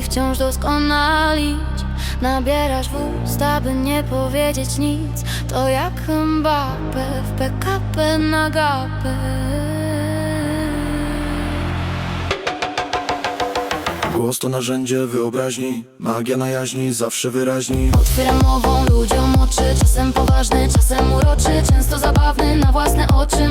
i wciąż doskonalić. Nabierasz w usta, by nie powiedzieć nic. To jak Mbappe w PKP na gapę Głos to narzędzie wyobraźni Magia na jaźni, zawsze wyraźni. Otwieram mową ludziom oczy Czasem poważny, czasem uroczy Często zabawny na własne oczy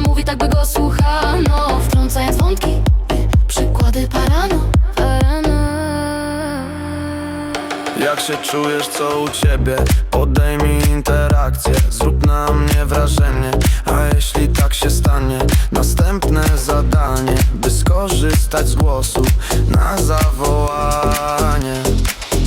Się czujesz, co u ciebie? Podejmij interakcję Zrób na mnie wrażenie. A jeśli tak się stanie? Następne zadanie By skorzystać z głosu Na zawołanie.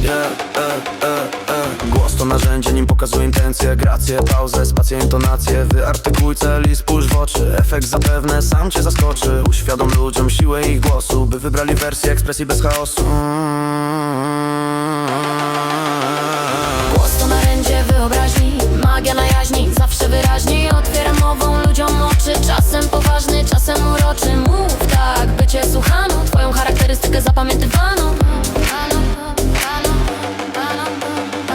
Yeah, e, e, e. Głos to narzędzie, nim pokazuje intencje. Grację, pauzę, spację, intonację. Wyartykuj cel i spójrz w oczy. Efekt zapewne sam cię zaskoczy. Uświadom ludziom siłę ich głosu By wybrali wersję ekspresji bez chaosu Głos to narzędzie wyobraźni. Magia na jaźni, zawsze wyraźni. Otwieram mową ludziom oczy Czasem poważny, czasem uroczy. Mów tak, by cię słuchano. Twoją charakterystykę zapamiętywano. Ano, ano, ano,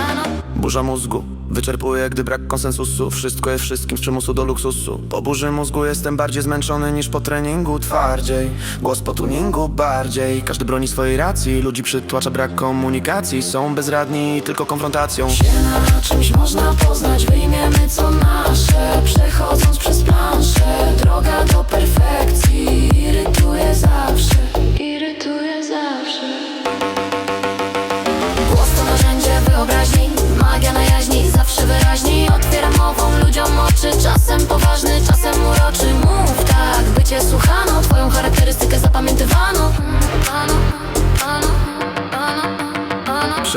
ano. Burza mózgu Wyczerpuje, gdy brak konsensusu. Wszystko jest wszystkim z przymusu do luksusu. Po burzy mózgu jestem bardziej zmęczony niż po treningu. Twardziej, głos po tuningu bardziej. Każdy broni swojej racji Ludzi przytłacza brak komunikacji. Są bezradni tylko konfrontacją. Się na czymś można poznać. Wyjmiemy co nasze Przechodząc przez planszę. Droga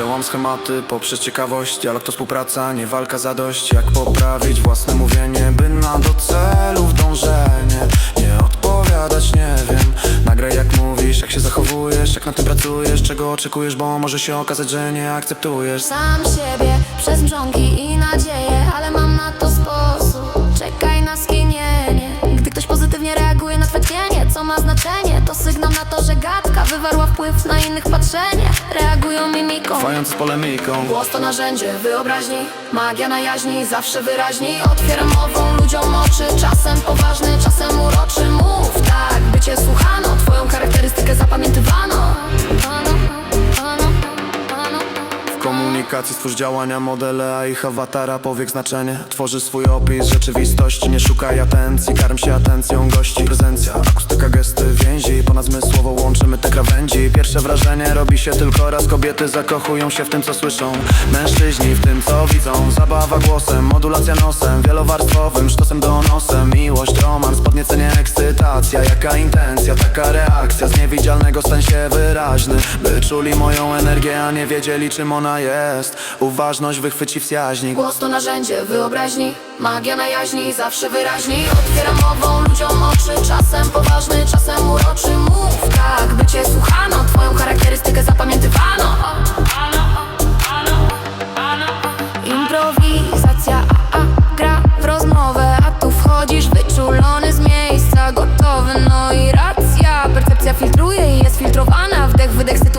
ano. Przełam schematy poprzez ciekawość Dialog to współpraca, nie walka zadość Jak poprawić własne mówienie By na do celów dążenie Nie odpowiadać nie wiem Nagraj jak mówisz, jak się zachowujesz Jak na tym pracujesz, czego oczekujesz Bo może się okazać, że nie akceptujesz Sam siebie przez mrzonki i nadzieję Ale mam na to sposób Wywarła wpływ na innych patrzenie. Reagują mimiką. Trwając z polemiką. Głos to narzędzie wyobraźni. Magia na jaźni, zawsze wyraźni. Otwieram mową ludziom oczy. Czasem poważny, czasem uroczy. Mów tak, by cię słuchano. Twoją charakterystykę zapamiętywano. Komunikacji stwórz działania, modele, a ich awatara powiek znaczenie. Tworzy swój opis rzeczywistości, nie szukaj atencji Karm się atencją gości, Pierwsze wrażenie robi się tylko raz Kobiety zakochują się w tym, co słyszą. Mężczyźni w tym, co widzą. Zabawa głosem, modulacja nosem Wielowarstwowym sztosem do nosem. Miłość, romans, podniecenie, ekscytacja. Jaka intencja, taka reakcja Z niewidzialnego stań się wyraźny. By czuli moją energię, a nie wiedzieli czym ona jest. Uważność wychwyci w jaźni. Głos to narzędzie wyobraźni. Magia na jaźni, zawsze wyraźni. Otwieram mową ludziom oczy. Czasem poważny, czasem uroczy. Mów tak, by cię słuchano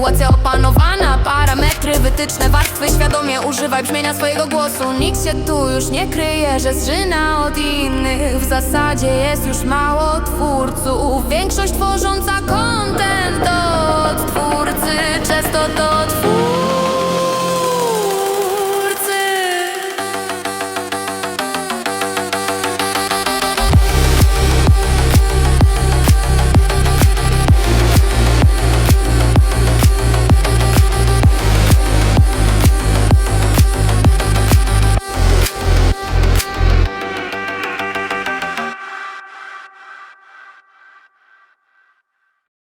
sytuacja opanowana. Parametry, wytyczne, warstwy Świadomie używaj. Brzmienia swojego głosu. Nikt się tu już nie kryje, że zżyna od innych. W zasadzie jest już mało twórców. Większość tworząca content to odtwórcy Często to